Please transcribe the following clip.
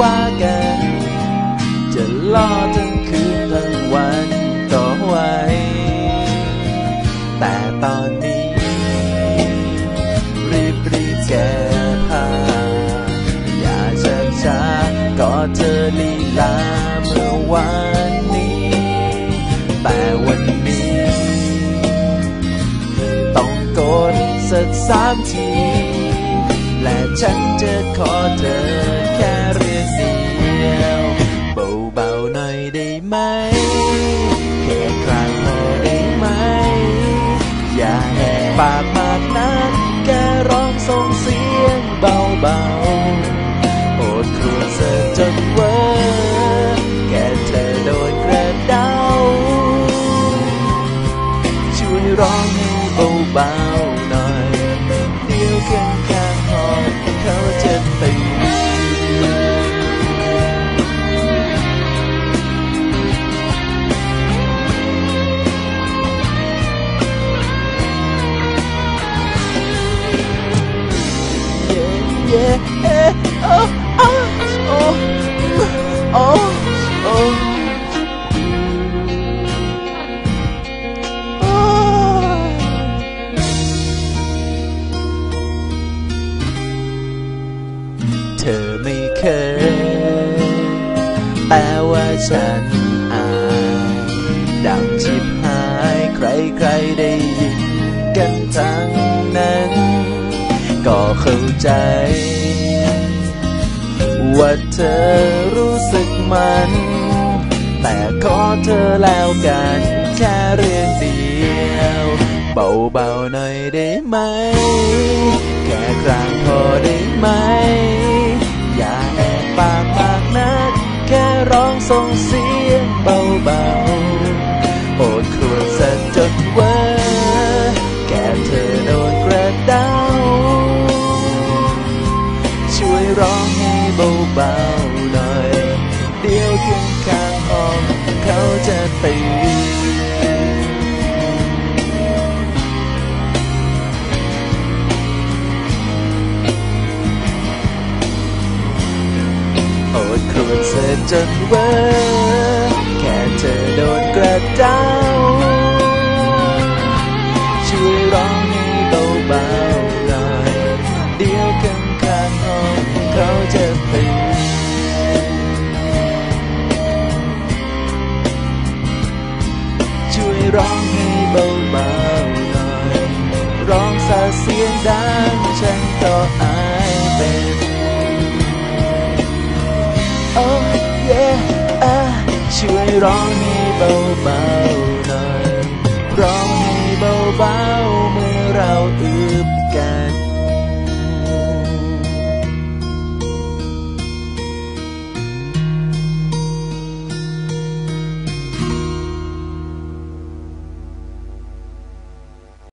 ว่ากัน จะล่อทั้งคืนทั้งวันก็ไหวแต่ตอนนี้ รีบรีบแก้ผ้าอย่าช้าช้าก็เธอลีลาเมื่อวานนี้ แต่วันนี้ ต้องกดสักสามทีและฉันจะขอเธอแค่ ปากมากนักแกร้องส่งเสียงเบาๆโอดครวญเสียจนเวอแกเธอโดนกระเดาช่วยร้องให้เบาๆ อไม่เคย แต่ว่าฉันอายดังชิบหายใครๆได้ยินกันทั้งนั้น ก็เข้าใจ ว่าเธอรู้สึกมัน แต่ขอเธอแล้วกันแค่เรื่องเดียว เบาๆหน่อยได้ไหม แค่ครั้งพอไส่งเสียงเบาๆโอดครวญสักจนเวอแก่เธอโดนกระเดาช่วยร้องให้เบาๆหน่อย เดี๋ยวข้างข้างๆห้องเขาจะตี เสียจนเวอร์แค่เธอโดนกระเจ้า ช่วยร้องให้เบาๆหน่อย เดี๋ยวข้างข้างห้องเขาจะตื่นช่วยร้องให้เบาๆหน่อย ร้องสาเสียงดังฉันก็อายเป็น oh ร้องให้เบาๆหน่อย ร้องให้เบาๆ